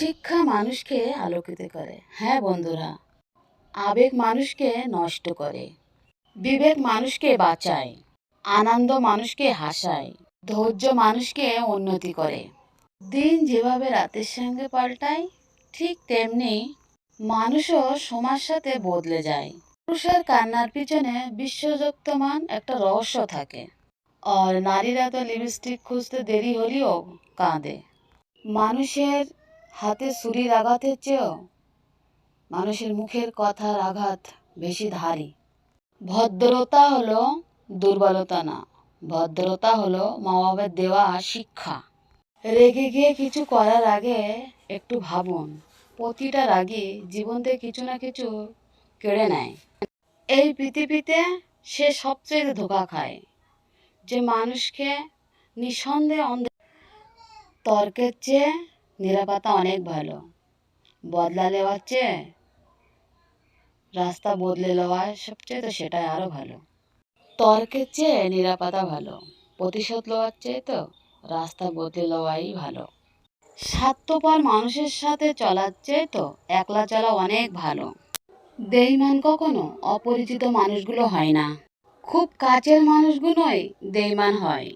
শিক্ষা মানুষকে আলোকিত করে। হ্যাঁ বন্ধুরা, আবেগ মানুষকে নষ্ট করে। বিবেক মানুষকে বাঁচায়। আনন্দ মানুষকে হাসায়। ধৈর্য মানুষকে উন্নতি করে। দিন যেভাবে রাতের সঙ্গে পাল্টায়, ঠিক তেমনি মানুষও সময়ের সাথে বদলে যায়। পুরুষের কান্নার পিছনে বিশ্বযুক্তমান একটা রহস্য থাকে। আর নারীরা তো লিপস্টিক খুঁজতে দেরি হলেও কাঁদে। মানুষের হাতে ছুরির আঘাতের চেয়েও মানুষের মুখের কথার আঘাত বেশি ধারী। ভদ্রতা হলো দুর্বলতা না, ভদ্রতা হলো মা বাবার দেওয়া শিক্ষা। রেগে গিয়ে কিছু করার আগে একটু ভাবুন, প্রতিটা রাগই জীবন থেকে কিছু না কিছু কেড়ে নেয়। এই পৃথিবীতে সে সবচেয়ে ধোকা খায়, যে মানুষকে নিঃসন্দেহে অন্ধ তর্কের চেয়ে নিরাপত্তা অনেক ভালো। বদলা নেওয়ার চেয়ে রাস্তা বদলে নেওয়া সবচেয়ে তো সেটাই আরও ভালো। তর্কের চেয়ে নিরাপত্তা ভালো, প্রতিশোধ নেওয়ার চেয়ে তো রাস্তা বদলে নেওয়াই ভালো। স্বার্থপর মানুষের সাথে চলার চেয়ে তো একলা চলা অনেক ভালো। দেইমান কখনো অপরিচিত মানুষগুলো হয় না। খুব কাছের মানুষগুলোই বেইমান হয়।